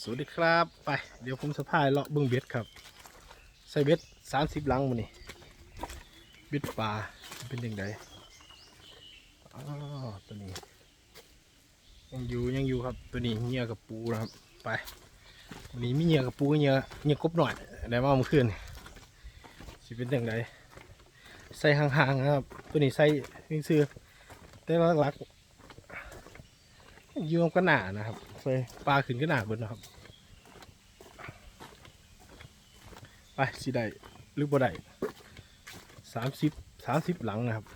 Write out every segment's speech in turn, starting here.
สวัสดีครับ ไป เดี๋ยวผมสะพายเลาะเบิ้งเบ็ดครับ ใส่เบ็ดสามสิบลังมานี่เบ็ดปลาเป็นยังไงอ๋อตัวนี้ ยังอยู่ยังอยู่ครับตัวนี้เหงี่ยกับปูนะครับ ไปวันนี้มีเหงี่ยกับปูเหงี่ยเหงี่ยกบหน่อยได้มาเมื่อคืนสิเป็นยังไงใส่ห่างๆนะครับ ตัวนี้ใส่ซื้อแต่หลักๆยวงก็หนานะครับ ใส่ปลาขึ้นก็หนาเบิดนะครับ ไปสิได้หรือบ่ได้สามสิบสามสิบหลังนะครับ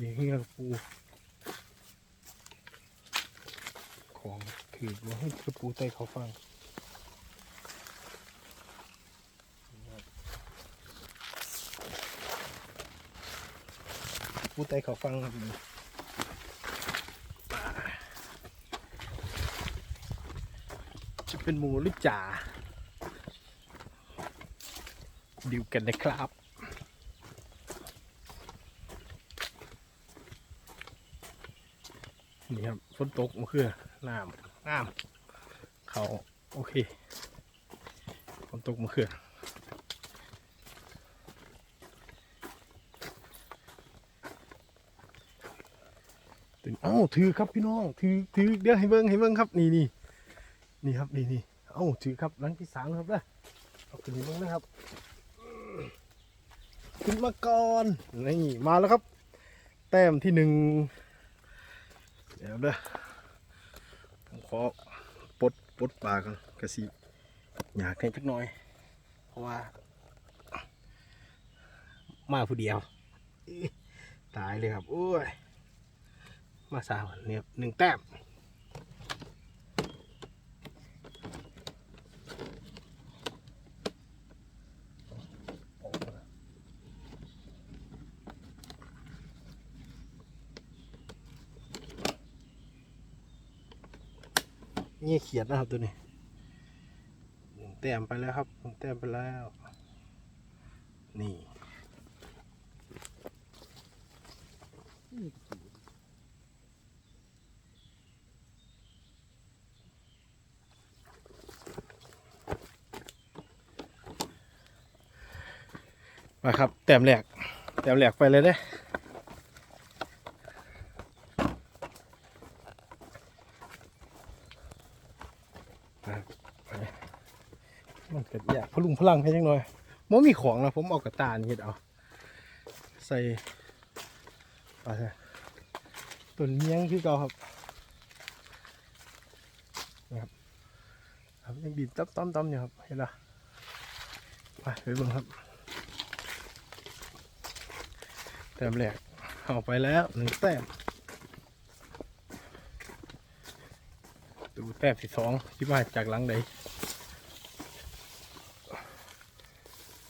นี่เฮียปูของถือว่าให้กระปูใต้เขาฟังปูใต้เขาฟังครับนี่ จะ เป็นหมูหรือจ่าดิวกันนะครับ นี่ครับฝนตกมือคืนน้ำน้ำเขาโอเคฝนตกมื่อคืนตื่นเอ้าถือครับพี่น้องถือถือเดี๋ยวให้เบิ้งให้เบิ้งครับนี่นี่ นี่ครับนี่นี่เอ้าถือครับหลังที่สามครับเด้อเอาขึ้นมานะครับ ขึ้นมาก่อนนี่มาแล้วครับ แต้มที่หนึ่งเดี๋ยวเด้อผมขอปลดปลดปลากันกระสีอยากให้จักหน่อย เพราะว่า มาผู้เดียว ตายเลยครับโอ้ยมาสาวเนี่ยหนึ่งแต้ม นี่เขียดนะครับตัวนี้หนึ่งแต้มไปแล้วครับหนึ่งแต้มไปแล้ว นี่มาครับแต้มแหลกแต้มแหลกไปเลยเด้ มันเกิดอยากพลุงพลังให้จังหน่อยมมีของนะผมเอากระตานี่เฮ็ดเอา ใส่ปใส่ต้นเมียงคือเก่าครับนะครับครับยังบีบต้มต้มต้มอยู่ครับเห็นละไปไปเบิ่งครับแต้มแรกเอาไปแล้วหนึ่งแต้ม ดูแต้มที่สองที่ว่าจากหลังใด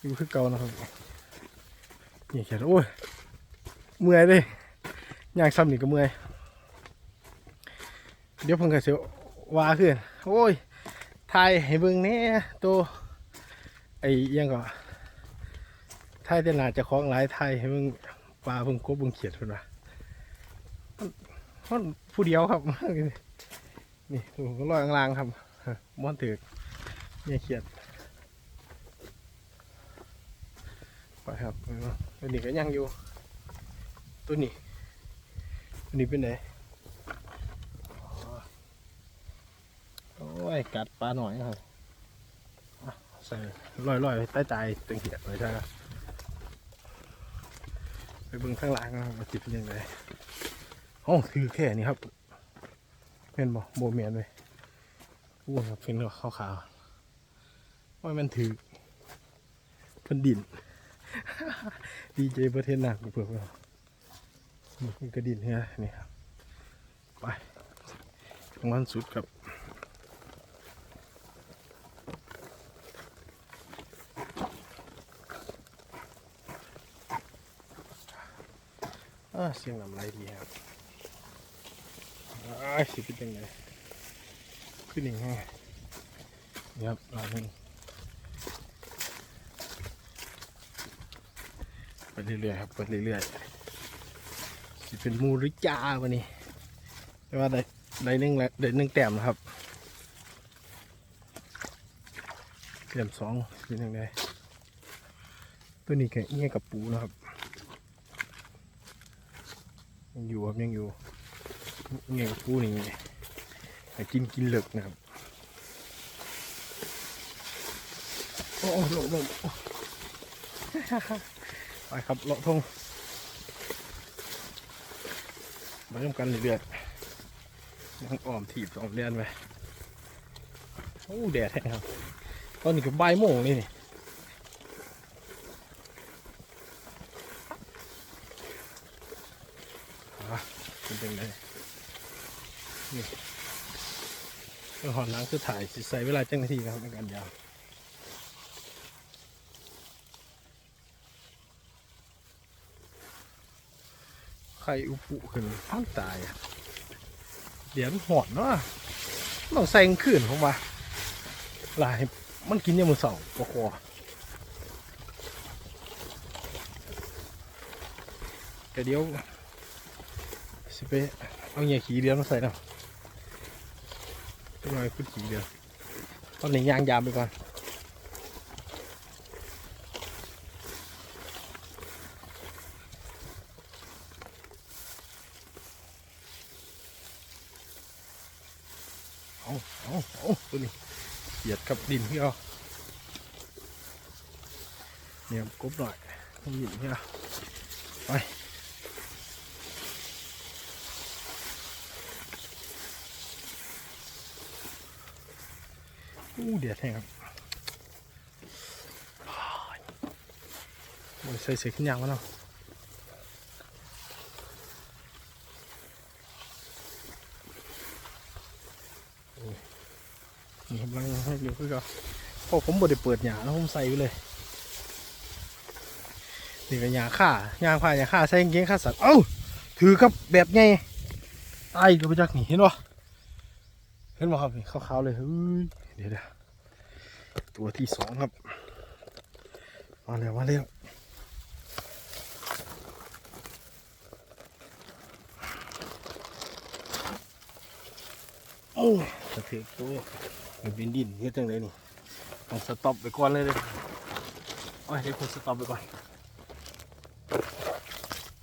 อยู่คือเก่านะครับนี่แค่โอ้ยเมื่อยเลยย่างซ้ำนี่ก็เมื่อย เดี๋ยวเพิ่งก็เสียวว่าขึ้นโอ้ยทายให้เบิ่งแหน่ตัวไอ้อิหยังก็ทายแต่นาจะคล้องหลายทายให้เบิ่งปลาเบิ่งกบเบิ่งเขียดเพิ่นว่ามันผู้เดียวครับ นี่ตัวก็ลอยกลางๆครับม้อนถือกเนี่ยเขียดไปครับไปเนาะตัวนี้ก็ยังอยู่ ตัวนี้ตัวนี้เป็นไหนโอ้ยกัดปลาหน่อยครับใส่ลอยๆใต้ใจตึงเหียดเลยใช่ไหมไปเบิ่งข้างล่างนะครับว่าจิตเป็นยังไงอ๋อคือแค่นี้ครับ เป็นบ่โบเมียนเลยอ้วนครับเป็นขาวๆว่ามันถือเพิ่นดิน ดีเจประเทศหนักเผื่อเผื่อนี่กระดินเนี่ยนี่ครับ ไปทางวันสุดครับอ่าเสียงลำไรดีครับ อ้ายสิเป็นยังไงขึ้นยังไงนี่ครับลาหนึ่งไปเรื่อยๆครับไปเรื่อยๆสิเป็นมูรือจ้าวันนี้แต่ว่าได้ได้นึ่งแล้วได้นึ่งแต้มนะครับแต้มสองเป็นยังไงตัวนี้ก็เงี้ยกับปูนะครับยังอยู่ครับยังอยู่ เงี้ยกับปูนี่ให้กินกินเหลือกนะครับโอ้โอ้หลบหลบโอ้ไปครับเลาะทงมาเริ่มกันเรื่อยๆยังอ้อมถีบสองเดือนไปโอ้แดดแห้งครับ ตอนนี้ก็บ่ายโมงนี่นี่อะเป็นยังไง นี่เรื่องหอนล้างคือถ่ายใส่เวลาจังนาทีครับในการยาวไข่อุปุขึ้นท้องตายเดี๋ยวหอนเนาะต้องใส่กลางคืนผมว่าลายมันกินยังมือสองปคอแต่เดี๋ยวสิไปเอาเหยียขี่เดือนมาใส่เนาะ หน่อยพุดขี่เดือนตอนนี้ยางยามไปก่อนเอาเอาเอาตัวนี้เหยียดกับดินพี่เอาเนี่ยกบหน่อยต้องหยิบพี่เอาไป อู้เดือดแห้งครับโอ้ยใส่เสียขึ้นยางมาเนาะนี่กำลังให้เร็วยก็พอผมบ่ได้เปิดหยาแล้วผมใส่ไปเลย นี่ก็หยาข่ายางผ้าหยาข่าใส่กางเกงขาสัตว์เอ้าถือกับแบบไงตายก็ไปจากนี่เห็นปะ เห็นปะครับนี่ขาวๆเลยเฮ้ยเดี๋ยวเดี๋ยวตัวที่สองครับ มาแล้วมาแล้วโอ้สะเทือนตัวมันเป็นดินเฮ็ดจังเลยนี่ต้องสต็อปไปก่อนเลยเลยโอ้ยเดี๋ยวผมสต็อปไปก่อน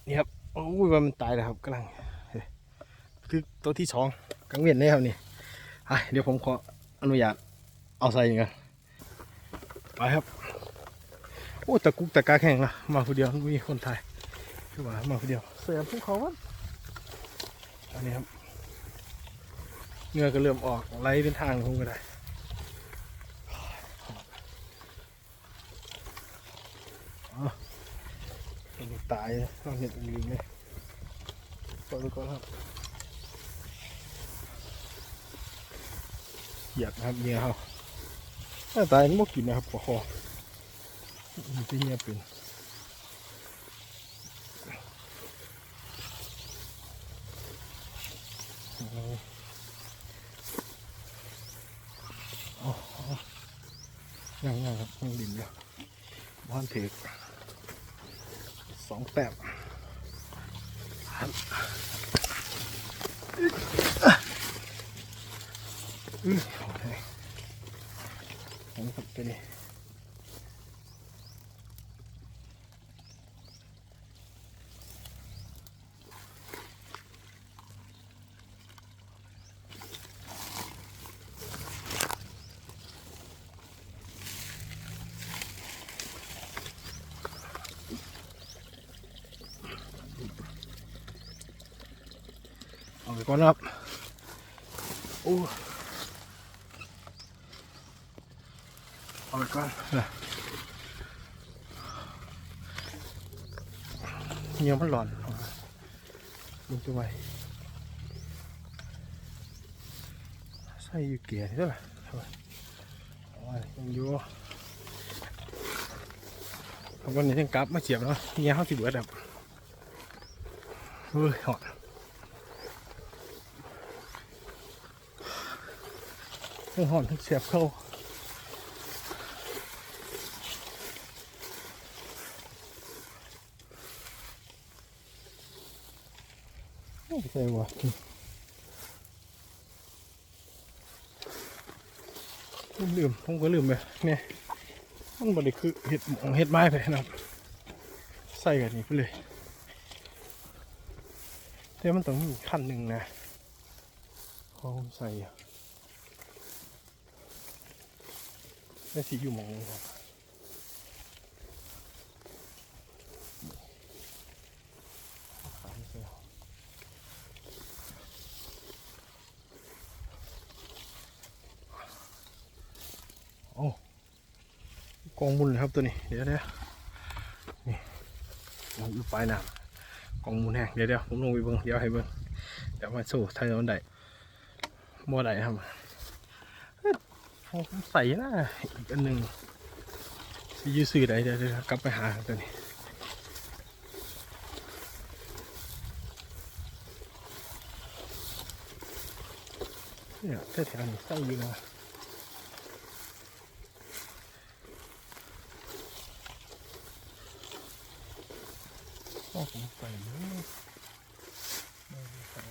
นี่ครับโอ้ยมันตายแล้วครับกำลังคือตัวที่สองกังเวียนเลยครับนี่ เดี๋ยวผมขออนุญาตเอาใส่กันไปครับ โอ้ตะกุกตะกาแข่งละมาคนเดียวมีคนไทยคือว่ามาคนเดียวเสียภูเขาวัดอันนี้ครับเงือก็เริ่มออกไหลเป็นทางคงก็ได้อ๋อเป็นตายเลยต้องเห็นลืมเลยปล่อยไปก่อนครับ เหยียบนะครับเหงื่อเขาถ้าตายมันบ่กินนะครับปะคอมันจะเงียเป็นยังยังครับยังดินอยู่บ้านเถกสองแปบอืม กดไปนี่เอาไปก่อนนะครับโอ้ เอาไปก่อนเงียมันร้อนลุกตัวไปใส่อยู่เกียร์นี่ด้วยล่ะเอาไปเอาไปยังอยู่เอาวันนี้ยังกลับมาเจียบเนาะเงี้ยเขาสิเบิดแบบเฮ้ยหอดทั้งหอนทั้งเสียบเข้า ใส่วะลืมผมก็ลืมไปนี่มันบริคือเห็ดมองเห็ดไม้ไปนะครับ ใส่กันนี้ไปเลยแต่มันต้องมีขั้นหนึ่งนะพอผใส่ไอ้สีอยู่มองครับ องมุลครับตัวนี้ เดี๋ยวเดี๋ยวนี่มันอยู่ปลายน้ำกองมุนแห้งเดี๋ยวเดี๋ยวผมลงไปเบิ่งเดี๋ยวให้เบิ่งเดี๋ยวมาสู้ไทยมันได้บ่ได้ครับเอ้ยผมใส่นะอีกอันหนึ่งยืซื้อได้เดี๋ยวเดี๋ยวกลับไปหาตัวนี้เนี่ยแถวๆนี้ใส่อยู่นะ ก็ผมใส่เยอะไม่ได้ใส่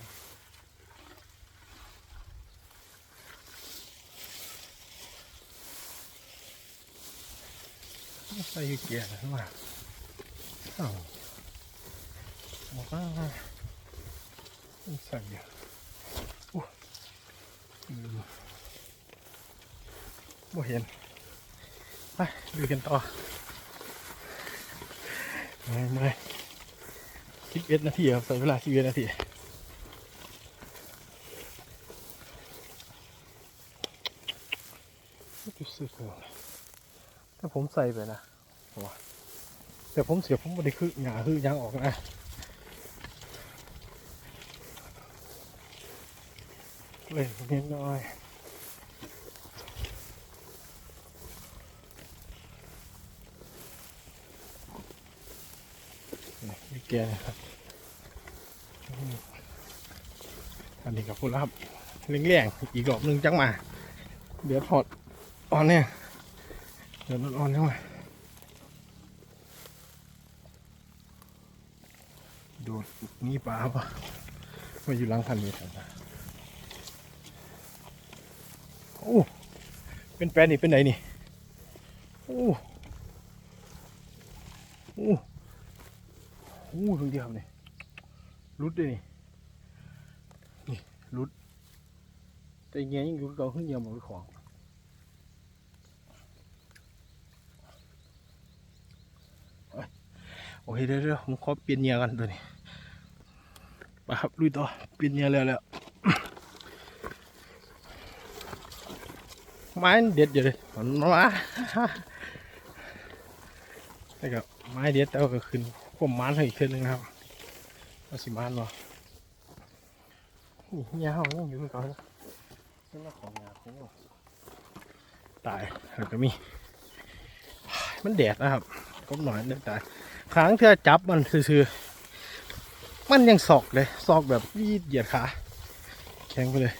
ใส่อยู่เกียร์นะ ส่อยู่อืมบ่เห็นไปดูกันต่อไม่ไม่สิบเอ็ดนาทีครับใส่เวลาสิบเอ็ดนาทีรู้สึกเลยถ้าผมใส่ไปนะว้าแต่ผมเสียผมไม่ได้คือหงาคือยางออกนะเลยนิดหน่อย แกนะครับอันนี้กับพูดแล้วครับเลี้ยงเลี้ยงๆอีกรอบหนึงจังมา เดี๋ยวถอดอ่อนเนี่ยเดี๋ยวมันอ่อนเข้ามาโดดนี่ปลาปะมาอยู่หลังคันนี้ครับโอ้เป็นแปลนนี่เป็นไหนนี่โอ้โอ้ อู้ถึงเดียวนี่รุดด้วยนี่นี่รุด แต่เงี้ยยังอยู่กับเขาขึ้นเยียมหมดของโอเคเดี๋ยวเดี๋ยวผมขอเปลี่ยนเงียกันตัวนี้ไปครับลุยต่อเปลี่ยนเงียแล้วแล้วไม้เด็ดอยู่เลยมันมาแล้วก็ไม้เด็ดแต่ว่าก็ขึ้น ผมมันให้อีกเทื่อนึงนะครับเอาสิมันวะนี่ยาวยังอยู่ก่อนนะนี่มาของยาของเราตายแล้วก็มี มันแดดนะครับก็หน่อยเด็ดตายครั้งที่จับมันซื่อๆมันยังสอกเลยสอกแบบยีดเหยียดขาแข็งไปเลย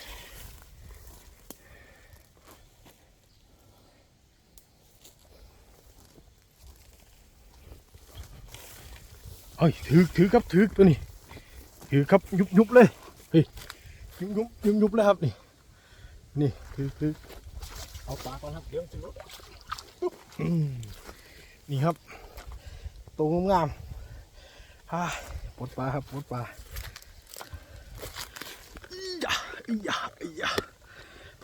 เอ้ยถือถือครับถือตัวนี้ ถือครับยุบยุบเลยเฮ้ยยุบยุบยุบยุบเลยครับนี่นี่ถือถือเอาปลาก่อนครับเดี๋ยวจะลุกอืมนี่ครับตัวงามๆฮ่าปลดปลาครับปลดปลาอีหยาอีหยาอีหยา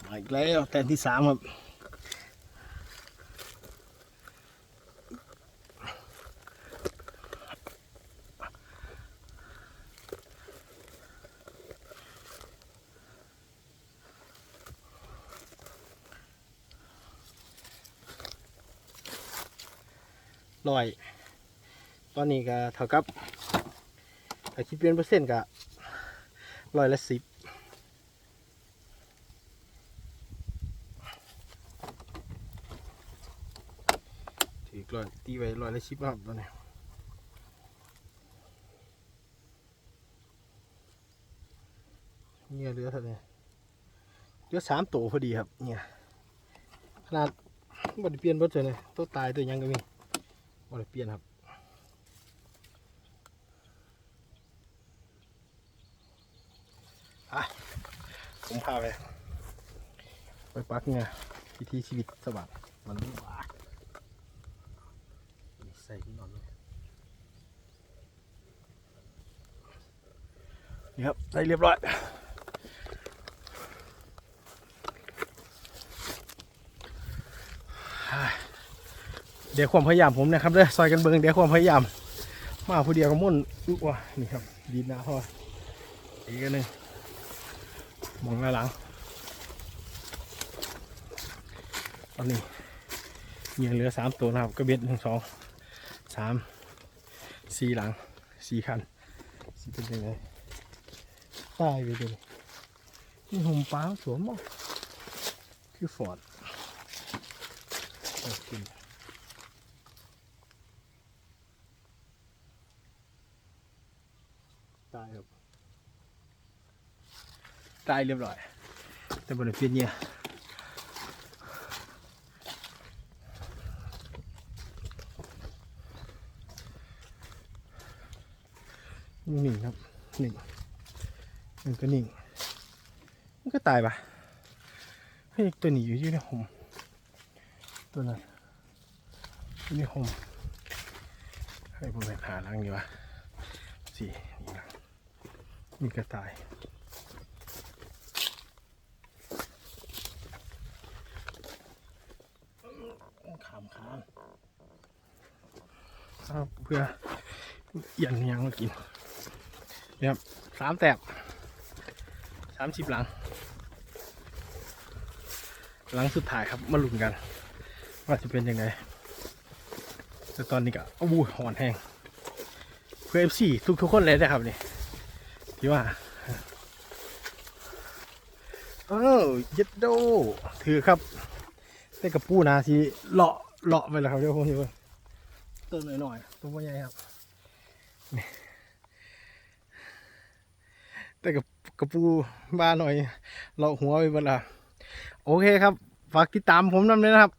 มาอีกแล้วแตนที่สามครับ ร้อยตอนนี้ก็เท่ากับถ้าคิดเป็นเปอร์เซ็นต์ก็ร้อยละสิบถือร้อยตีไว้ร้อยละสิบครับตอนนี้เนี่ยเหลือเท่าไหร่เหลือสามตัวพอดีครับเนี่ยขนาดบไดเปลี่ยนรถเลยตัวตายตัวยังก็มี บ่ได้เปลี่ยนครับอะผมพาไป ไปปักเนี่ยวิถีชีวิตสว่างมันว้านี่ใส่ที่นอนเลยนี่ครับ ใส่เรียบร้อย เดี๋ยวความพยายามผมนะครับเด้อซอยกันเบิงเดี๋ยวความพยายาม มาผู้เดียวก็มุ่นอุ๊วะนี่ครับดีนะพ่ออีกอันหนึ่งมองหน้าหลังตอนนี้ยังเหลือสามตัวนะครับก็เบ็ดหนึ่งสองสามสี่หลังสี่คันสี่เป็นยังไงตายไปเลยนี่หุ่มปลาสวมมั้งคือฟอร์ดเอากิน ตายครับตายเรียบร้อย แต่บนเพียนเนี่ยนิ่งครับนิ่งมันก็นิ่งมันก็ตายปะเฮ้ยตัวนี้อยู่ที่ในห่มตัวนั้นอยู่ในห่มให้ผมไปหาลังดีวะสี่นี่ลัง มีกระต่าย ขามขามครับเพื่อเอียนยังมากินเนี่ยครับสามแตบสามสิบหลัง หลังสุดท้ายครับมาลุ้นกัน ว่าจะเป็นยังไงแต่ตอนนี้ก็โอ้หอนแห้งเพื่อเอฟซีทุกทุกๆคนเลยนะครับนี่ ที่ว่าเออเย็ดโด ถือครับ ได้กับปูนาทีเลาะเลาะไปแล้วครับเดี๋ยวผมจะต้นหน่อยๆตัวใหญ่ครับแต่กับกับปูบ้านหน่อยเลาะหัวไปเวลาโอเคครับ ฝากติดตามผมด้วยนะครับ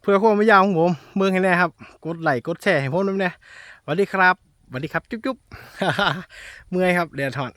เพื่อความไม่ยาวของผม เมืองให้แน่ครับ กดไลค์กดแชร์ให้ผมด้วยนะสวัสดีครับ สวัสดีครับ จุ๊บๆเมื่อยครับเดือดถอน